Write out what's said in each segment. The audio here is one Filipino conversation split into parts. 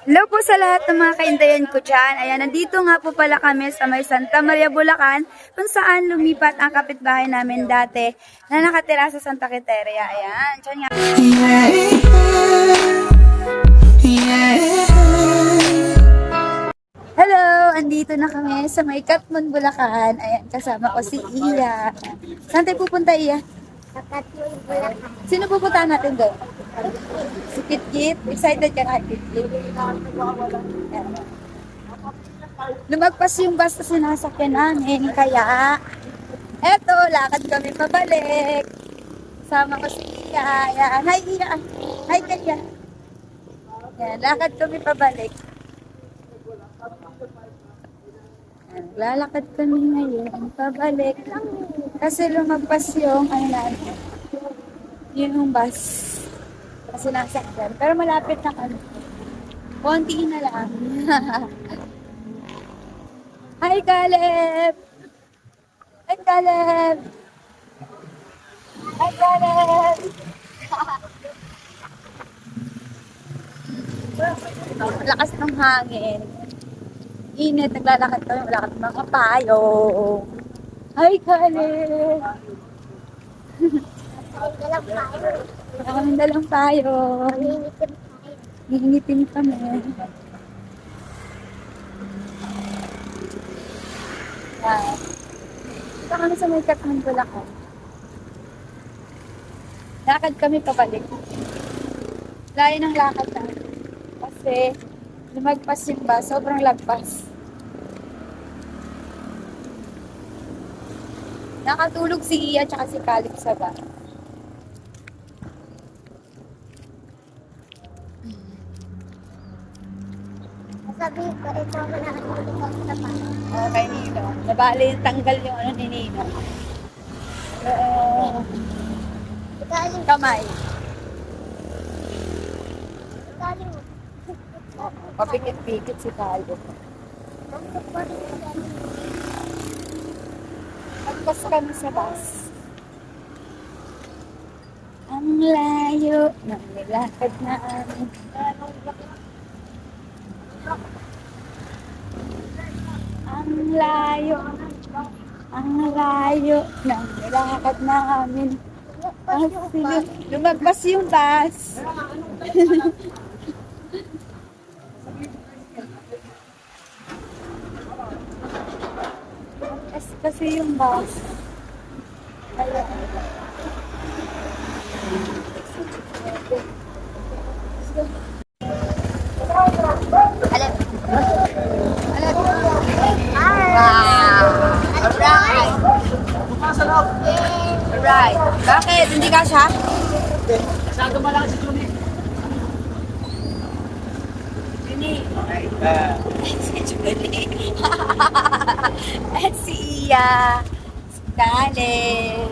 Hello po sa lahat ng mga kaintayan ko dyan. Ayan, nandito nga po pala kami sa may Santa Maria, Bulacan, kung saan lumipat ang kapitbahay namin dati na nakatira sa Santa Quiteria. Ayan, dyan nga. Hello! Andito na kami sa may Katmon, Bulacan. Ayan, kasama ko si Iya. Saan tayo pupunta, Iya? Sino pupuntahan natin doon? Si Kitkit? Excited ka na, Kitkit? Ayan. Lumagpas yung bus na sinasakyan namin, kaya eto, lakad kami pabalik. Sama ko si Iya. Ayan. Hi, Iya. Hi, Kaya. Ayan, lakad kami pabalik. Ayan, Lalakad kami ngayon, pabalik. Kasi lumagpas yung, ano natin, yung bus na sinasakyan. Pero malapit na kami. Konti na lang. Hi, Caleb! Hi, Caleb! Hi, Caleb! Lakas ng hangin. Init, naglalakad kami, wala kami mga payo. Hi, Caleb! Wala kami dalang payo. Hihingitin kami. Yan. Ito kami sa may Katman Bulacan. Lakad kami pabalik. Layo ng lakad namin. Kasi lumagpas yung bus, sobrang lagpas. Nakatulog si Iya at si Caleb sa bus. Sabi ko, ito ako na natulog sa. Oh, kay Nino. Nabali, tanggal yung ano ni Nino. Uh, Galing, kamay. galing. Papikit-pikit si Caleb. Ang yan. Agpas kami sa bus. Ang layo ng nilakad na amin. Ang layo, ang layo ng nilakad namin. Kasi lumagpas yung bus. kasi yung bus. Ayan. Alam. Alam. Wow! Alright! Alright. Bakit? Hindi ka siya? Masyado malaki si Juni. Si Juni. At si Iya. Si Khaled.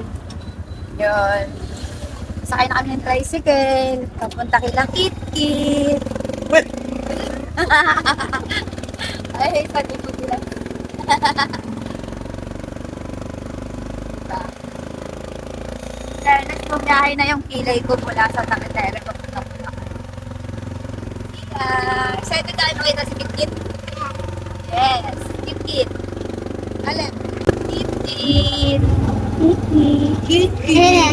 Yun. Sakay na kami ng tricycle. Papunta kila Kit-Kit. Ay, sabi ko nila. diba? Fairness, bumiyahe na yung kilay ko mula sa papunta ko. Yeah. Excited tayo makita si Kit-Kit? Yes, Kit-Kit. Alam, Kit-Kit. Kit-Kit.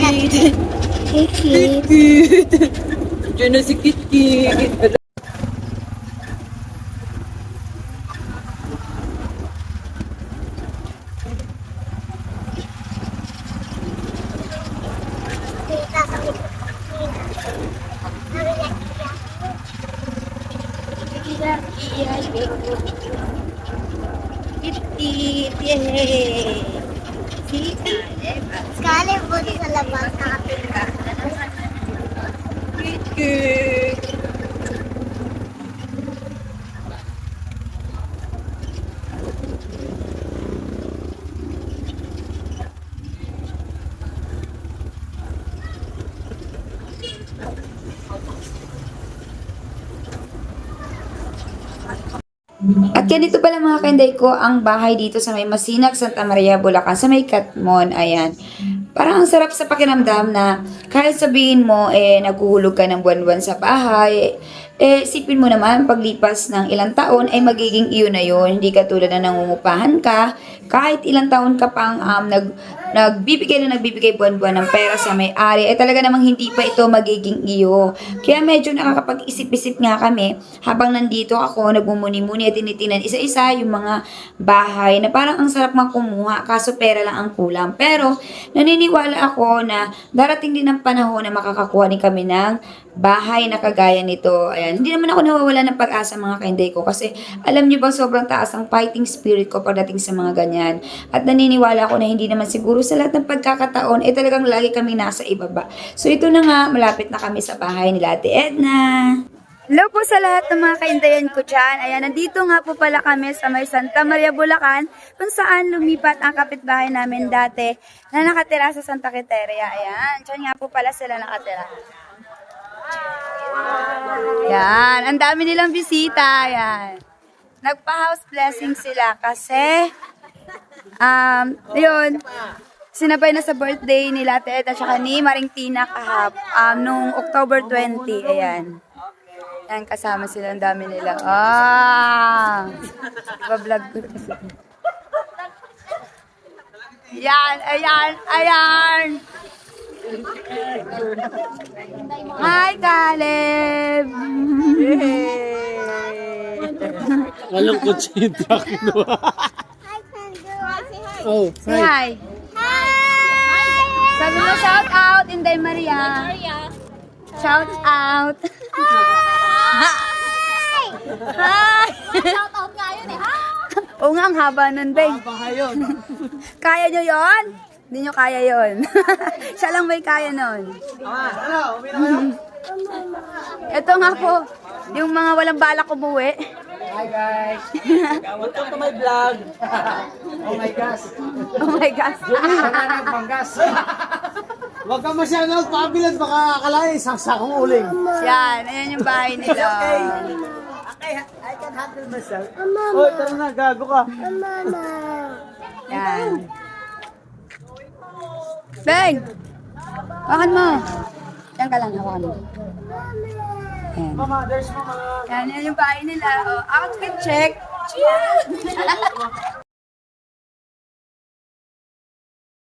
Kit-Kit. Kit-Kit. Diyan na si Kit-Kit. Kita kami. Kit-Kit. Yay! Si Caleb. Galing po sa labas nakapila. Kit-Kit. At ganito pala mga kanday ko ang bahay dito sa may Masinag, Santa Maria, Bulacan, sa may Katmon. Ayan. Parang ang sarap sa pakiramdam na kahit sabihin mo, eh, naghuhulog ka ng buwan-buwan sa bahay, Eh, sipin mo naman, paglipas ng ilang taon ay magiging iyo na yun. Hindi katulad na nangungupahan ka, kahit ilang taon ka pang um, nag, nagbibigay na nagbibigay buwan-buwan ng pera sa may-ari, eh talaga namang hindi pa ito magiging iyo. Kaya medyo nakakapag-isip-isip nga kami habang nandito ako, nagmumuni-muni at tinitinan isa-isa yung mga bahay na parang ang sarap mang kaso pera lang ang kulang. Pero naniniwala ako na darating din ang panahon na makakakuha din kami ng bahay na kagaya nito. Ayan, hindi naman ako nawawala ng pag-asa mga kainday ko kasi alam niyo ba sobrang taas ang fighting spirit ko pagdating sa mga ganyan. At naniniwala ako na hindi naman siguro sa lahat ng pagkakataon, eh talagang lagi kami nasa ibaba. So ito na nga, malapit na kami sa bahay ni Ate Edna. Hello po sa lahat ng mga kaindayan ko dyan. Ayan, nandito nga po pala kami sa may Santa Maria, Bulacan, kung saan lumipat ang kapitbahay namin dati na nakatira sa Santa Quiteria. Ayan, dyan nga po pala sila nakatira. Yan, ang dami nilang bisita. Yan. Nagpa-house blessing sila kasi, um, yun, sinabay na sa birthday ni Ed at saka ni Maring Tina kahap, um, nung October 20. Ayan. Yan, kasama sila. Ang dami nila. Ah! Iba-vlog ko kasi. Yan, ayan, ayan. Hi, Caleb! Malungkot siya yung truck mo. Hi, Sandro. oh, Say hi. Sabi mo, shout out, Inday Maria. Shout out. Hi! Shout out nga yun eh. Ha? Oo nga, ang haba nun, babe. Baka yun. Kaya nyo yon? Hindi nyo kaya yon. Siya lang may kaya nun. Na? Ito nga po, yung mga walang balak umuwi. Hi guys. Welcome to my vlog. oh my gosh. Oh my gosh. Nananag Banggas. Huwag ka masyado pabilan, baka akalain saksakong uling. Yan, ayan yung bahay nila. Okay, I can handle myself. Oh, tara na, gago ka. Mama. Yan. Beng! Hawakan mo. Yan ka lang, hawakan mo. Yan. Mama, there's mama. Yan, yan yung bahay nila. Oh, outfit check.